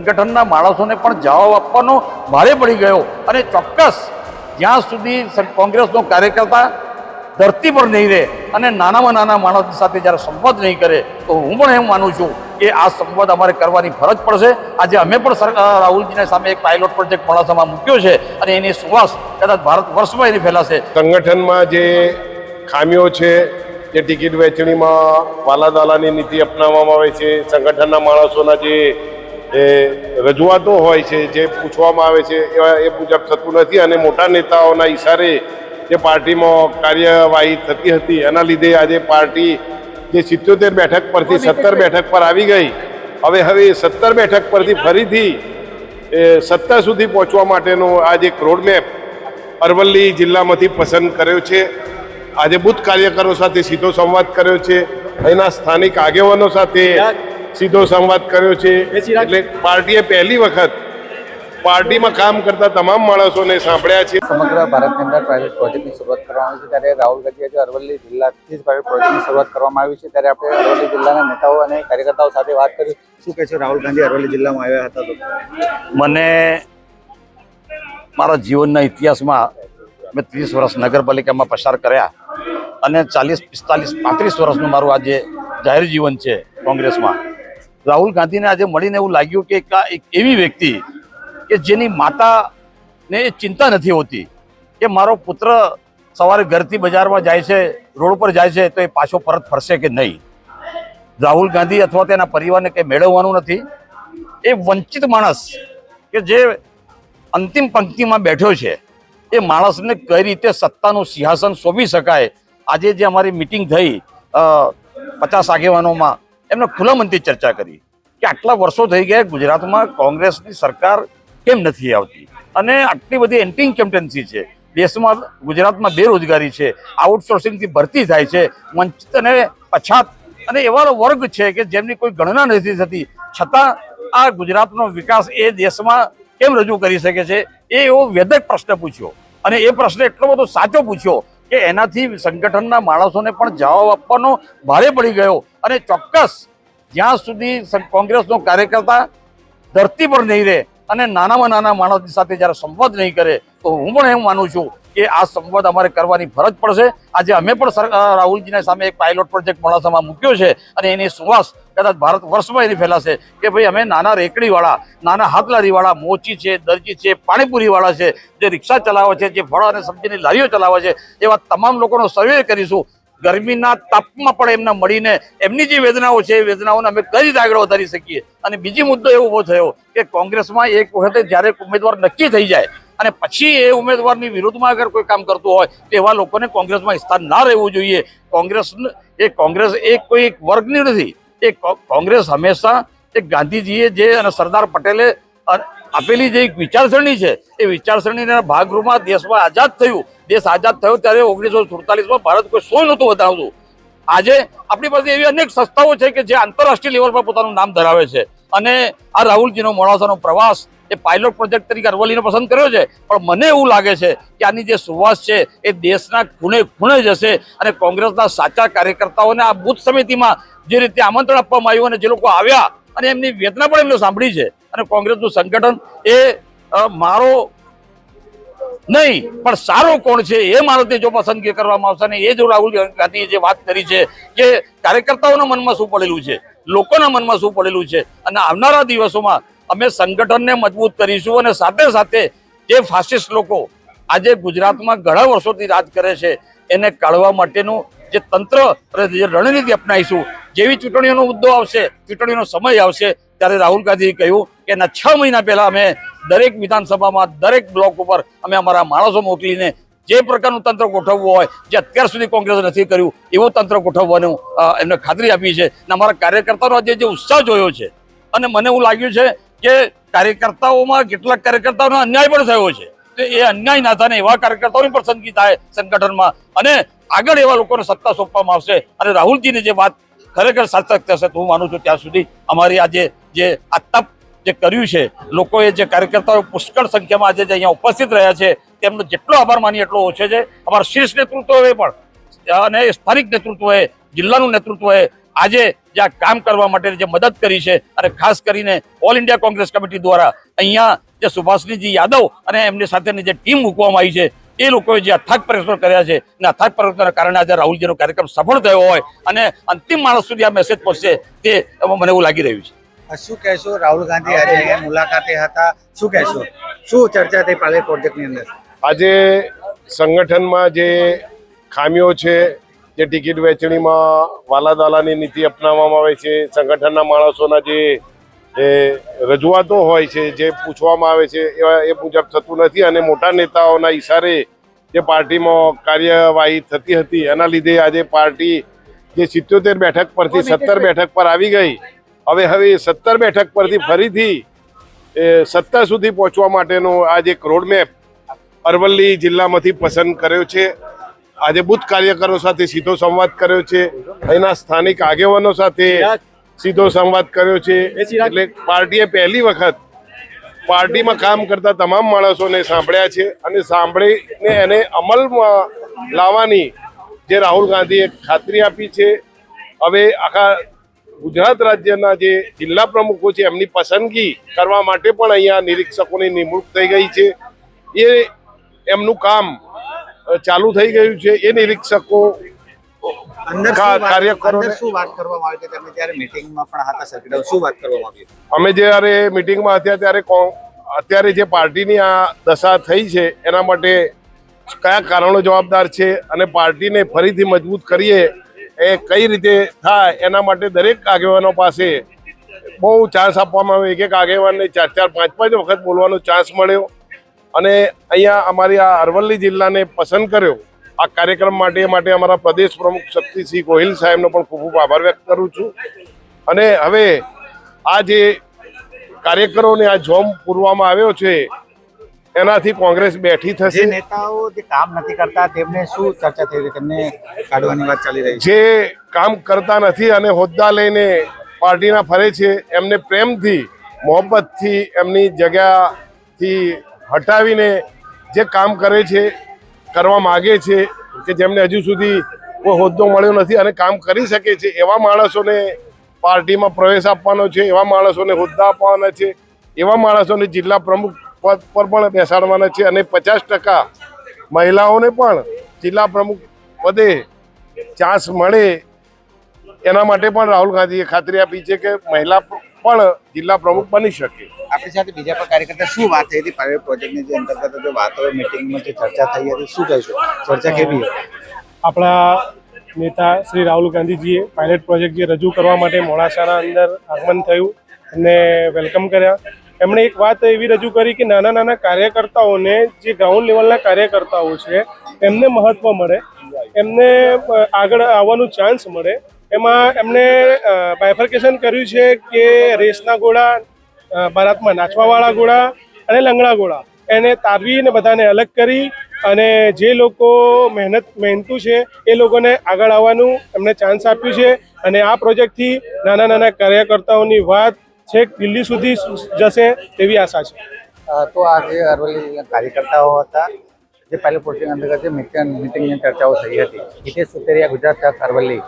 સંગઠનના માણસોને પણ જવાબ આપવાનો ભારે પડી ગયો અને ચોક્કસ જ્યાં સુધી કોંગ્રેસનો કાર્યકર્તા ધરતી પર નહીં રહે અને નાનામાં નાના માણસ સાથે જ્યારે સંવાદ નહીં કરે, તો હું પણ એમ માનું છું કે આ સંવાદ અમારે કરવાની ફરજ પડશે. આજે અમે પણ સરકાર રાહુલજીના સામે એક પાયલોટ પ્રોજેક્ટ મોડાસામાં મૂક્યો છે અને એની સુવાસ કદાચ ભારત વર્ષમાં એની ફેલાશે. સંગઠનમાં જે ખામીઓ છે, જે ટિકિટ વહેંચણીમાં પાલાદાલાની નીતિ અપનાવવામાં આવે છે, સંગઠનના માણસોના જે એ રજૂઆતો હોય છે જે પૂછવામાં આવે છે એવા એ મુજબ થતું નથી અને મોટા નેતાઓના ઈશારે જે પાર્ટીમાં કાર્યવાહી થતી હતી એના લીધે આજે પાર્ટી જે સિત્યોતેર બેઠક પરથી સત્તર બેઠક પર આવી ગઈ. હવે હવે સત્તર બેઠક પરથી ફરીથી એ સત્તા સુધી પહોંચવા માટેનો આજે એક રોડમેપ અરવલ્લી જિલ્લામાંથી પસંદ કર્યો છે. આજે બુથ કાર્યકરો સાથે સીધો સંવાદ કર્યો છે. અહીંના સ્થાનિક આગેવાનો સાથે સીધો સંવાદ કર્યો છે. એટલે પાર્ટીએ પહેલી વખત પાર્ટીમાં કામ કરતા તમામ માણસોને સાંભળ્યા છે. સમગ્ર ભારતની અંદર પ્રાઇવેટ પ્રોજેક્ટની શરૂઆત કરવામાં આવી છે. ત્યારે રાહુલ ગાંધી આજે અરવલ્લી જિલ્લાથી જ પ્રાઇવેટ પ્રોજેક્ટની શરૂઆત કરવામાં આવી છે. ત્યારે આપણે અરવલ્લી જિલ્લાના નેતાઓ અને કાર્યકર્તાઓ સાથે વાત કરી. શું કહે છે રાહુલ ગાંધી? અરવલ્લી જિલ્લામાં આવ્યા હતા તો. મને મારા જીવનના ઇતિહાસમાં મેં ત્રીસ વર્ષ નગરપાલિકામાં પસાર કર્યા અને ચાલીસ પિસ્તાલીસ પાંત્રીસ વર્ષનું મારું આજે જાહેર જીવન છે કોંગ્રેસમાં. રાહુલ ગાંધીને આજે મળીને એવું લાગ્યું કે એક એવી વ્યક્તિ કે જેની માતાને ચિંતા નથી હોતી કે મારો પુત્ર સવારે ઘરથી બજારમાં જાય છે, રોડ પર જાય છે, તો એ પાછો પરત ફરશે કે નહીં? રાહુલ ગાંધી અથવા તેના પરિવારને કંઈ મેળવવાનું નથી. એ વંચિત માણસ કે જે અંતિમ પંક્તિમાં બેઠો છે, એ માણસને કઈ રીતે સત્તાનું સિંહાસન શોભી શકાય? આજે જે અમારી મિટિંગ થઈ પચાસ આગેવાનોમાં એમને ખુલ્લા મનથી ચર્ચા કરી કે આટલા વર્ષો થઈ ગયા ગુજરાતમાં કોંગ્રેસની સરકાર કેમ નથી આવતી? અને આટલી બધી એન્ટી ઇન્કમ્પટન્સી છે. દેશમાં ગુજરાતમાં બેરોજગારી છે આઉટસોર્સિંગથી ભરતી થાય છે, વંચિત અને પછાત. અને એવા વર્ગ છે કે જેમની કોઈ ગણના નથી થતી. છતાં આ ગુજરાતનો વિકાસ એ દેશમાં કેમ રજૂ કરી શકે છે? એ એવો વેદક પ્રશ્ન પૂછ્યો. અને એ પ્રશ્ન એટલો બધો સાચો પૂછ્યો કે એનાથી સંગઠનના માણસોને પણ જવાબ આપવાનો ભારે પડી ગયો. અને ચોક્કસ જ્યાં સુધી કોંગ્રેસનો કાર્યકર્તા ધરતી પર નહીં રહે અને નાનામાં નાના માણસની સાથે જ્યારે સંવાદ નહીં કરે, તો હું પણ એમ માનું છું કે આ સંવાદ અમારે કરવાની ફરજ પડશે. આજે અમે પણ રાહુલજીના સામે એક પાયલોટ પ્રોજેક્ટ મોડાસામાં મૂક્યો છે અને એની સુવાસ કદાચ ભારત વર્ષમાં એની ફેલાશે કે ભાઈ અમે નાના રેકડીવાળા, નાના હાથલારીવાળા, મોચી છે, દરજી છે, પાણીપુરીવાળા છે, જે રિક્ષા ચલાવે છે, જે ફળ અને સબ્જીની લારીઓ ચલાવે છે, એવા તમામ લોકોનો સર્વે કરીશું. ગરમીના તાપમાં પણ એમને મળીને એમની જે વેદનાઓ છે, એ વેદનાઓને અમે કઈ રીતે આગળ વધારી શકીએ? અને બીજી મુદ્દો એવો ઊભો થયો કે કોંગ્રેસમાં એક વખતે જ્યારે ઉમેદવાર નક્કી થઈ જાય અને પછી એ ઉમેદવારની વિરુદ્ધમાં અગર કોઈ કામ કરતું હોય, તો એવા લોકોને કોંગ્રેસમાં સ્થાન ના રહેવું જોઈએ. કોંગ્રેસ એ કોંગ્રેસ એ કોઈ એક વર્ગની નથી. એ કોંગ્રેસ હંમેશા એ ગાંધીજીએ જે અને સરદાર પટેલે આપેલી જે વિચારસરણી છે, એ વિચારસરણીના ભાગરૂપમાં દેશમાં આઝાદ થયું. દેશ આઝાદ થયો ત્યારે ઓગણીસો સુડતાલીસમાં ભારત કોઈ સોય નહોતું બતાવતું આજે આપણી પાસે એવી અનેક સંસ્થાઓ છે કે જે આંતરરાષ્ટ્રીય લેવલ પર પોતાનું નામ ધરાવે છે. અને આ રાહુલજીનો મોડાસાનો પ્રવાસ, એ પાયલોટ પ્રોજેક્ટ તરીકે અરવલ્લીને પસંદ કર્યો છે. પણ મને એવું લાગે છે કે આની જે સુવાસ છે, એ દેશના ખૂણે ખૂણે જશે અને કોંગ્રેસના સાચા કાર્યકર્તાઓને આ બુથ સમિતિમાં જે રીતે આમંત્રણ આપવામાં આવ્યું અને જે લોકો આવ્યા અને એમની વેદના પણ એમને સાંભળી છે. અને કોંગ્રેસનું સંગઠન એ મારો નહીં, પણ સારો કોણ છે એ માણસને જો પસંદગી કરવામાં આવશે ને એ જો રાહુલ ગાંધીએ જે વાત કરી છે કે કાર્યકર્તાઓના મનમાં શું પડેલું છે, લોકોના મનમાં શું પડેલું છે, અને આવનારા દિવસોમાં અમે સંગઠનને મજબૂત કરીશું અને સાથે સાથે જે ફાસિસ્ટ લોકો આજે ગુજરાતમાં ઘણા વર્ષોથી રાજ કરે છે, એને કાઢવા માટેનું જે તંત્ર અને જે રણનીતિ અપનાવીશું, જેવી ચૂંટણીઓનો મુદ્દો આવશે, ચૂંટણીનો સમય આવશે ત્યારે રાહુલ ગાંધીએ કહ્યું કે એના છ મહિના પહેલા અમે દરેક વિધાનસભામાં દરેક બ્લોક ઉપર અમે અમારા માણસો મોકલીને જે પ્રકારનું તંત્ર ગોઠવવું હોય, જે અત્યાર સુધી કોંગ્રેસે નથી કર્યું, એવું તંત્ર ગોઠવવાનું એમને ખાતરી આપી છે. અને અમારા કાર્યકર્તાનો આજે જે ઉત્સાહ જોયો છે, અને મને એવું લાગ્યું છે કે કાર્યકર્તાઓમાં કેટલાક કાર્યકર્તાઓનો અન્યાય પણ થયો છે. તો એ અન્યાય ના થાય એવા કાર્યકર્તાઓની પસંદગી થાય સંગઠનમાં. અને આગળ એવા લોકોને સત્તા સોંપવામાં આવશે. અને રાહુલજીની જે વાત ખરેખર સાર્થક થશે તો હું માનું છું ત્યાં સુધી અમારી આજે જે આ તપ જે કર્યું છે, લોકોએ જે કાર્યકર્તાઓ પુષ્કળ સંખ્યામાં આજે જે અહીંયા ઉપસ્થિત રહ્યા છે, તેમનો જેટલો આભાર માની એટલો ઓછો છે. અમારા શીર્ષ નેતૃત્વએ પણ, અને સ્થાનિક નેતૃત્વએ, જિલ્લાનું નેતૃત્વએ આજે જે આ કામ કરવા માટે જે મદદ કરી છે, અને ખાસ કરીને ઓલ ઇન્ડિયા કોંગ્રેસ કમિટી દ્વારા અહીંયા જે સુભાષનીજી યાદવ અને એમની સાથેની જે ટીમ મૂકવામાં આવી છે એ લોકોએ જે અથાગ પ્રયત્નો કર્યા છે અને અથાગ પ્રયત્નોના કારણે આજે રાહુલજીનો કાર્યક્રમ સફળ થયો હોય અને અંતિમ માણસ સુધી આ મેસેજ પહોંચશે તે મને એવું લાગી રહ્યું છે. શું કહેશો? રાહુલ ગાંધી આજે અહીંયા મુલાકાતે હતા. શું કહેશો? શું ચર્ચા થઈ પાલે પ્રોજેક્ટની અંદર? આજે સંગઠનમાં જે ખામીઓ છે જે ટિકિટ વેચણીમાં વાલાદાલાની નીતિ અપનાવવામાં આવે છે સંગઠનના માણસોના જે એ રજૂઆતો હોય છે જે પૂછવામાં આવે છે એવા એ મુજબ થતું નથી અને મોટા નેતાઓના ઈશારે જે પાર્ટીમાં કાર્યવાહી થતી હતી એના લીધે આજે પાર્ટી જે સિત્યોતેર બેઠક પરથી સત્તર બેઠક પર આવી ગઈ. હવે હવે સત્તર બેઠક પરથી ફરીથી એ સત્તા સુધી પહોંચવા માટેનો આજે જે રોડમેપ અરવલ્લી જિલ્લામાંથી પસંદ કર્યો છે. આજે બુથ કાર્યકરો સાથે સીધો સંવાદ કર્યો છે. અહીંના સ્થાનિક આગેવાનો સાથે સીધો સંવાદ કર્યો છે. એટલે પાર્ટીએ પહેલી વખત પાર્ટીમાં કામ કરતા તમામ માણસોને સાંભળ્યા છે અને સાંભળીને એને અમલમાં લાવવાની જે રાહુલ ગાંધીએ ખાતરી આપી છે. હવે આખા ગુજરાત રાજ્યના જે જિલ્લા પ્રમુખો છે એમની પસંદગી કરવા માટે પણ અહીંયા નિરીક્ષકોની નિમણૂક થઈ ગઈ છે. એ એમનું કામ ચાલુ થઈ ગયું છે. એ નિરીક્ષકો કાર્યકરોને- અંદર શું વાત કરવામાં આવી હતી તમે ત્યારે મીટિંગમાં પણ હતા સર્કિટ શું વાત કરવામાં આવી અમે જ્યારે મિટિંગમાં હતા ત્યારે અત્યારે જે પાર્ટીની આ દશા થઈ છે એના માટે કયા કારણો જવાબદાર છે અને પાર્ટીને ફરીથી મજબૂત કરીએ એ કઈ રીતે થાય એના માટે દરેક આગેવાનો પાસે બહુ ચાન્સ આપવામાં આવ્યો. એક એક આગેવાનને ચાર ચાર પાંચ પાંચ વખત બોલવાનો ચાન્સ મળ્યો અને અહીંયા અમારી આ અરવલ્લી જિલ્લાને પસંદ કર્યો. આ કાર્યક્રમ માટે માટે અમારા પ્રદેશ પ્રમુખ શક્તિસિંહ ગોહિલ સાહેબનો પણ ખૂબ ખૂબ આભાર વ્યક્ત કરું છું. અને હવે આ જે કાર્યકરોને આ જોમ પૂરવામાં આવ્યો છે એનાથી કોંગ્રેસ બેઠી થશે. નેતાઓ જે કામ નથી કરતા તેમને શું ચર્ચા થઈ રહી? તેમને કાઢવાની વાત ચાલી રહી જે કામ કરતા નથી અને હોદ્દા લઈને પાર્ટીના ફરે છે એમને પ્રેમથી મોહબ્બતથી એમની જગ્યાથી હટાવીને જે કામ કરે છે કરવા માગે છે કે જેમને હજુ સુધી કોઈ હોદ્દો મળ્યો નથી અને કામ કરી શકે છે, એવા માણસોને પાર્ટીમાં પ્રવેશ આપવાનો છે, એવા માણસોને હોદ્દા આપવાના છે, એવા માણસોને જિલ્લા પ્રમુખ પદ પર પણ બેસાડવાના છે અને પચાસ ટકા મહિલાઓને પણ જિલ્લા પ્રમુખ પદે ચાન્સ મળે એના માટે પણ રાહુલ ગાંધીએ ખાતરી આપી છે કે મહિલા પણ જિલ્લા પ્રમુખ બની શકે. આપણી સાથે બીજા પણ કાર્યકર્તા શું વાત થઈ હતી? પાયલટ પ્રોજેક્ટની જે અંતર્ગત જે વાતો મિટિંગમાં જે ચર્ચા થઈ હતી શું કહેશો? ચર્ચા કેવી આપણા નેતા શ્રી રાહુલ ગાંધીજીએ પાયલટ પ્રોજેક્ટ જે રજૂ કરવા માટે મોડાસાના અંદર આગમન થયું એમને વેલકમ કર્યા. એમણે એક વાત એવી રજૂ કરી કે નાના નાના કાર્યકર્તાઓને જે ગ્રાઉન્ડ લેવલના કાર્યકર્તાઓ છે એમને મહત્વ મળે. એમને આગળ આવવાનું ચાન્સ મળે. એમાં એમને બાયફર્કેશન કર્યું છે કે રેસના અ, ભારતમાં નાચવાવાળા ઘોડા અને લંગડા ઘોડા એને તારવીને બધાને અલગ કરી અને જે લોકો મહેનત મહેનતુ છે એ લોકોને આગળ આવવાનું એમને ચાન્સ આપ્યું છે અને આ પ્રોજેક્ટથી નાના નાના કાર્યકર્તાઓની વાત છેક દિલ્હી સુધી જશે તેવી આશા છે. તો આજે અરવલ્લી કાર્યકર્તાઓ હતા જે પાયલટ પ્રોજેક્ટ અંતર્ગત મિટિંગ મિટિંગની ચર્ચાઓ થઈ હતી હિતેશ સુતેરિયા ગુજરાત અરવલ્લી.